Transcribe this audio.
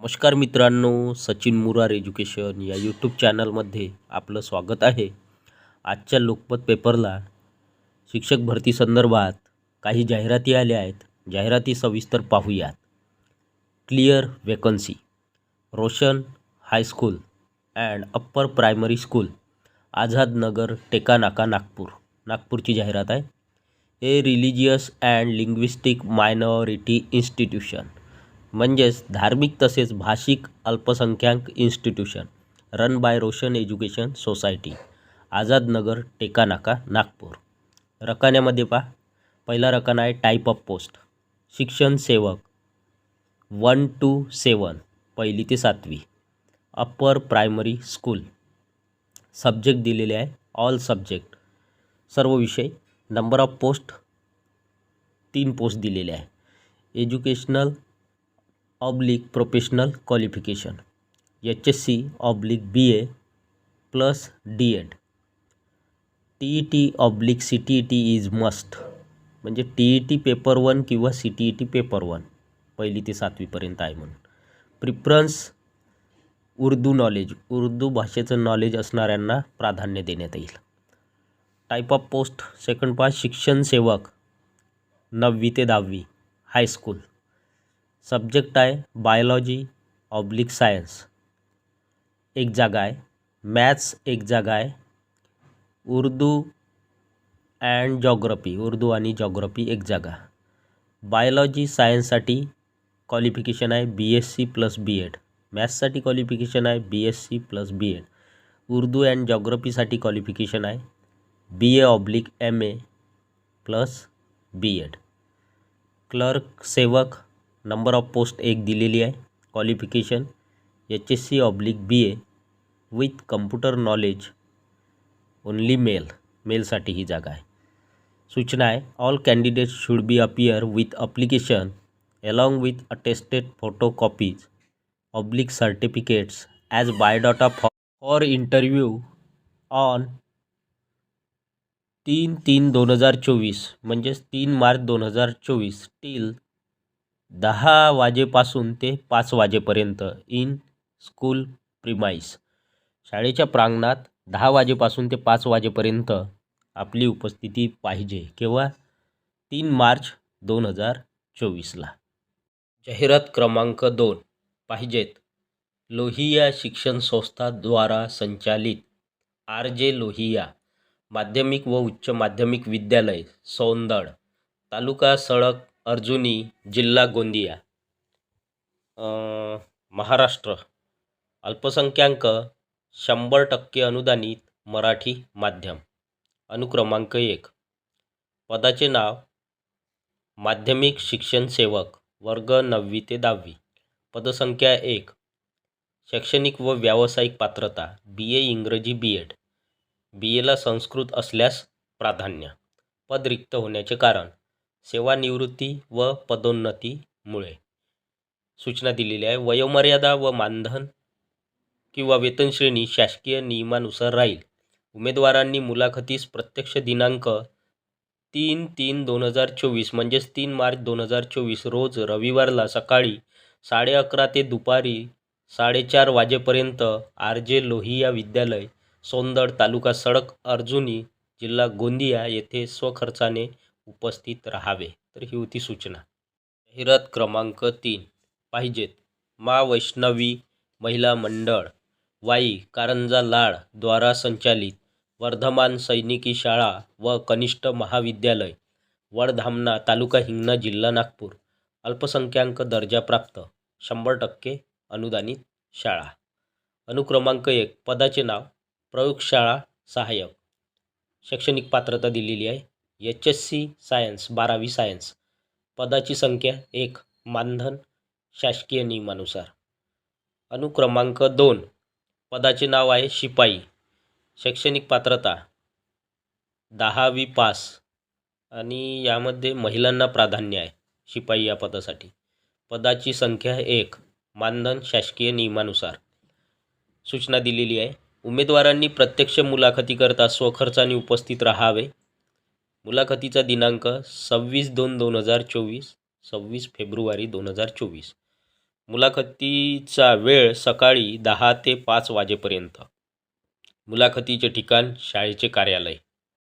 नमस्कार मित्रांनो सचिन मुरार एज्युकेशन या यूट्यूब चॅनलमध्ये आपलं स्वागत आहे. आजच्या लोकमत पेपरला शिक्षक भरती संदर्भात काही जाहिराती आल्या आहेत. जाहिराती सविस्तर पाहूयात. Clear vacancy Roshan high school and upper primary school Azad Nagar Teka Naka Nagpur. नागपूरची जाहिरात आहे. A religious and linguistic minority institution म्हणजेच धार्मिक तसेच भाषिक अल्पसंख्याक institution run by Roshan education society Azad Nagar Teka Naka Nagpur. रकान्यामध्ये पहा. पहिला रकाना आहे टाईप ऑफ पोस्ट शिक्षण सेवक. वन टू सेवन पहिली ते सातवी. अप्पर प्रायमरी स्कूल सब्जेक्ट दिलेले आहे. ऑल सब्जेक्ट सर्व विषय. नंबर ऑफ पोस्ट तीन पोस्ट दिलेले आहे. Educational oblique professional qualification H S C oblique B A plus D Ed T E T oblique C T E T is must म्हणजे T E T paper one किंवा C T E T paper one पहिली ते सातवीपर्यंत आहे म्हणून. Preference Urdu knowledge Urdu भाषेचं knowledge असणाऱ्यांना प्राधान्य देण्यात येईल. Type of post second pass शिक्षण सेवक नववी ते दहावी हायस्कूल सब्जेक्ट आहे बायोलॉजी ऑब्लिक सायन्स एक जागा आहे मॅथ्स एक जागा आहे उर्दू अँड जॉग्रफी उर्दू आणि जॉग्रफी एक जागा बायोलॉजी सायन्ससाठी क्वालिफिकेशन आहे B S C plus B Ed मॅथ्ससाठी qualification आहे B S C plus B Ed Urdu and जॉग्रफीसाठी qualification आहे B A oblique M A plus B Ed clerk सेवक नंबर ऑफ़ पोस्ट एक दिलेली आहे. Qualification H S C oblique B A with computer knowledge only male male मेलसाठी ही जागा आहे. सूचना आहे all candidates should be appear with application along with attested photo copies oblique certificates as biodata for for interview on तीन तीन दोन हज़ार चोवीस, म्हणजेच तीन मार्च दोन हज़ार चोवीस टील दहा वाजेपासून ते पाच वाजेपर्यंत इन स्कूल प्रिमाइस. शाळेच्या प्रांगणात दहा वाजेपासून ते पाच वाजेपर्यंत आपली उपस्थिती पाहिजे केव्हा? तीन मार्च दोन हजार चोवीसला. जाहिरात क्रमांक दोन. पाहिजेत. लोहिया शिक्षण संस्थाद्वारा संचालित आर जे लोहिया माध्यमिक व उच्च माध्यमिक विद्यालय सौंदड तालुका सडक अर्जुनी जिल्हा गोंदिया. महाराष्ट्र. अल्पसंख्याक शंभर टक्के अनुदानित मराठी माध्यम. अनुक्रमांक एक. पदाचे नाव माध्यमिक शिक्षण सेवक वर्ग नववी ते दहावी. पदसंख्या एक. शैक्षणिक व व्यावसायिक पात्रता बी ए इंग्रजी बी एड बी एला संस्कृत असल्यास प्राधान्य. पद रिक्त होण्याचे कारण. सेवानिवृत्ती व पदोन्नतीमुळे सूचना दिलेली आहे. वयोमर्यादा व मानधन किंवा वेतनश्रेणी शासकीय नियमानुसार राहील. उमेदवारांनी मुलाखतीस प्रत्यक्ष दिनांक तीन तीन दोन हजार चोवीस म्हणजेच तीन मार्च दोन हजार चोवीस रोज रविवारला सकाळी साडे अकरा ते दुपारी साडेचार वाजेपर्यंत आर जे लोहिया विद्यालय सोंदड तालुका सडक अर्जुनी जिल्हा गोंदिया येथे स्वखर्चाने उपस्थित राहावे. तर ही होती सूचना. जाहिरात क्रमांक तीन. पाहिजेत. मा वैष्णवी महिला मंडळ. वाई. कारंजा लाड द्वारा संचालित वर्धमान सैनिकी शाळा व कनिष्ठ महाविद्यालय. वडधामणा तालुका हिंगणा जिल्हा नागपूर. अल्पसंख्याक दर्जाप्राप्त शंभर टक्के अनुदानित शाळा. अनुक्रमांक एक. पदाचे नाव. प्रयोगशाळा सहाय्यक. शैक्षणिक पात्रता दिलेली आहे. एच एस सी सायन्स बारावी सायन्स. पदाची संख्या एक मानधन शासकीय नियमानुसार. अनुक्रमांक दोन पदाचे नाव आहे शिपाई. शैक्षणिक पात्रता दहावी पास. आणि यामध्ये महिलांना प्राधान्य आहे शिपाई या पदासाठी. पदाची संख्या एक मानधन शासकीय नियमानुसार. सूचना दिलेली आहे. उमेदवारांनी प्रत्यक्ष मुलाखतीकरता स्वखर्चाने उपस्थित राहावे. मुलाखतीचा दिनांक सव्वीस दोन दोन हजार चोवीस सव्वीस फेब्रुवारी दोन हजार चोवीस. मुलाखतीचा वेळ सकाळी दहा ते पाच वाजेपर्यंत. मुलाखतीचे ठिकाण शाळेचे कार्यालय.